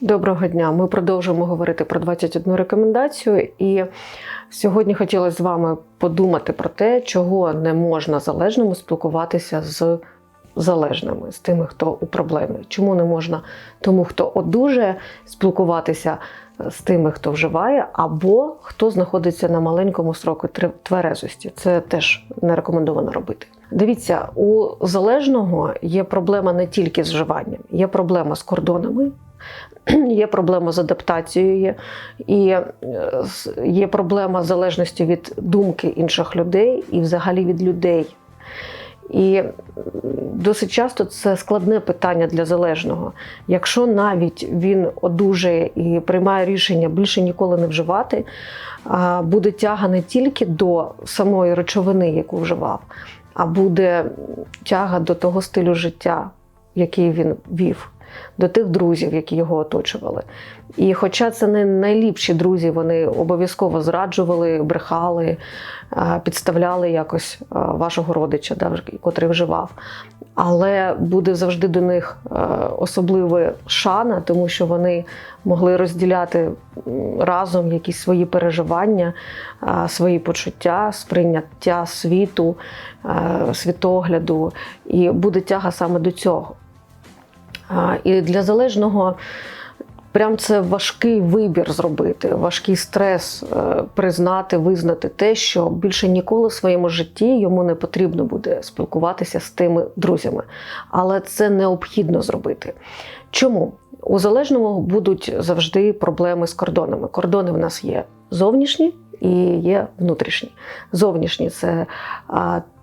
Доброго дня. Ми продовжуємо говорити про 21 рекомендацію. І сьогодні хотілося з вами подумати про те, чого не можна залежному спілкуватися з залежними, з тими, хто у проблемі. Чому не можна тому, хто одужує, спілкуватися з тими, хто вживає, або хто знаходиться на маленькому сроку тверезості. Це теж не рекомендовано робити. Дивіться, у залежного є проблема не тільки з вживанням, є проблема з кордонами, є проблема з адаптацією, і е, є проблема з залежністю від думки інших людей і взагалі від людей. І досить часто це складне питання для залежного. Якщо навіть він одужає і приймає рішення більше ніколи не вживати, буде тяга не тільки до самої речовини, яку вживав, а буде тяга до того стилю життя, який він вів, до тих друзів, які його оточували. І хоча це не найліпші друзі, вони обов'язково зраджували, брехали, е, підставляли якось е, вашого родича, котрий вживав. Але буде завжди до них е, особлива шана, тому що вони могли розділяти разом якісь свої переживання, свої почуття, сприйняття світу, світогляду, і буде тяга саме до цього. І для залежного прям це важкий вибір зробити, важкий стрес е, признати, визнати те, що більше ніколи в своєму житті йому не потрібно буде спілкуватися з тими друзями. Але це необхідно зробити. Чому? У залежному будуть завжди проблеми з кордонами. Кордони в нас є зовнішні і є внутрішні. Зовнішні це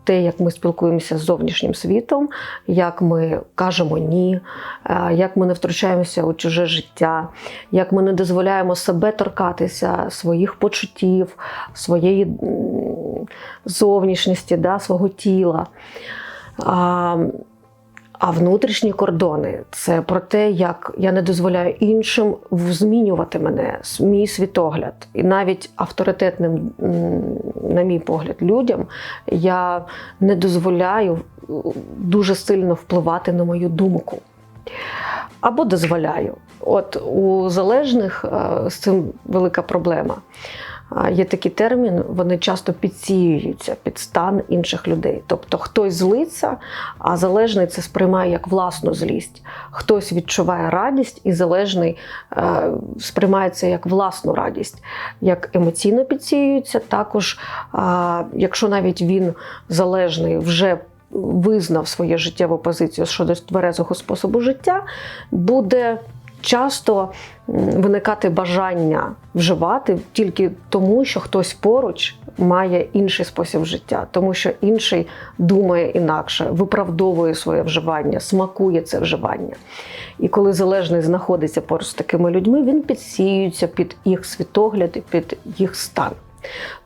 те, як ми спілкуємося з зовнішнім світом, як ми кажемо ні, е, як ми не втручаємося у чуже життя, як ми не дозволяємо себе торкатися своїх почуттів, своєї зовнішності, да, свого тіла. А, внутрішні кордони це про те, як я не дозволяю іншим змінювати мене, мій світогляд. І навіть авторитетним, на мій погляд, людям я не дозволяю е, дуже сильно впливати на мою думку. Або дозволяю. От у залежних е, з цим велика проблема. Є такий термін, вони часто підсіюються під стан інших людей. Тобто хтось злиться, а залежний це сприймає як власну злість. Хтось відчуває радість, і залежний е, сприймає це як власну радість, як емоційно підсіюється. Також, якщо навіть він залежний вже визнав свою життєву позицію щодо тверезого способу життя, буде часто виникати бажання вживати тільки тому, що хтось поруч має інший спосіб життя, тому що інший думає інакше, виправдовує своє вживання, смакує це вживання. І коли залежний знаходиться поруч з такими людьми, він підсіюється під їх світогляд і під їх стан.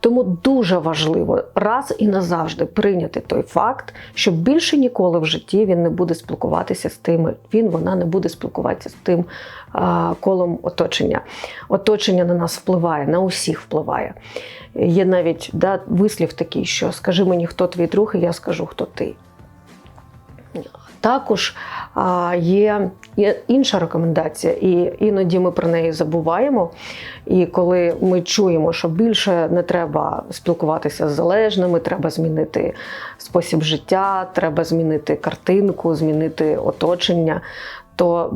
Тому дуже важливо раз і назавжди прийняти той факт, що більше ніколи в житті він не буде спілкуватися з тими, він вона не буде спілкуватися з тим а, колом оточення. Оточення на нас впливає, на усіх впливає. Є навіть да, вислів такий, що скажи мені, хто твій друг, і я скажу, хто ти. Також є, є інша рекомендація, і іноді ми про неї забуваємо. І коли ми чуємо, що більше не треба спілкуватися з залежними, треба змінити спосіб життя, треба змінити картинку, змінити оточення. То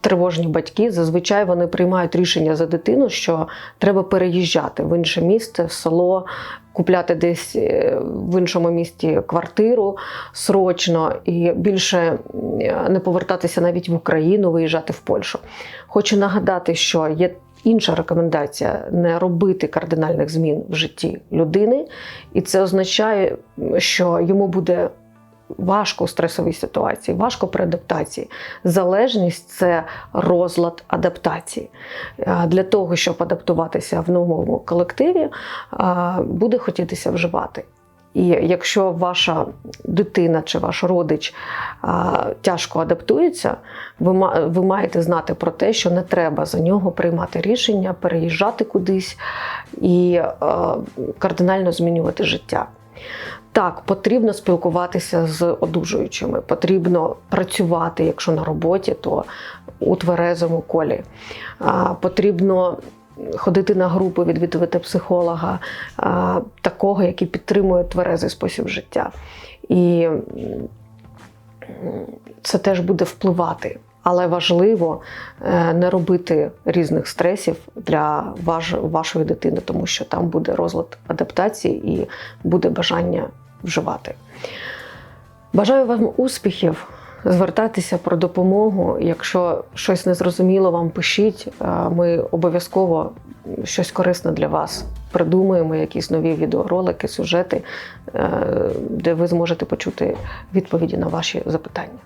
тривожні батьки зазвичай вони приймають рішення за дитину, що треба переїжджати в інше місце, в село, купляти десь е, в іншому місті квартиру срочно і більше не повертатися навіть в Україну, виїжджати в Польщу. Хочу нагадати, що є інша рекомендація не робити кардинальних змін в житті людини, і це означає, що йому буде. Важко у стресовій ситуації, важко при адаптації. Залежність це розлад адаптації. Е, Для того, щоб адаптуватися в новому колективі, е, буде хотітися вживати. І якщо ваша дитина чи ваш родич а, тяжко адаптується, ви, ви маєте знати про те, що не треба за нього приймати рішення, переїжджати кудись і а, кардинально змінювати життя. Так, потрібно спілкуватися з одужуючими, потрібно працювати, якщо на роботі, то у тверезому колі. А, Потрібно ходити на групи, відвідувати психолога, а, такого, який підтримує тверезий спосіб життя. І це теж буде впливати. Але важливо е, не робити різних стресів для ваш, вашої дитини, тому що там буде розлад адаптації і буде бажання вживати. Бажаю вам успіхів, звертайтеся про допомогу. Якщо щось незрозуміло, вам пишіть. Е, Ми обов'язково щось корисне для вас придумаємо, якісь нові відеоролики, сюжети, е, де ви зможете почути відповіді на ваші запитання.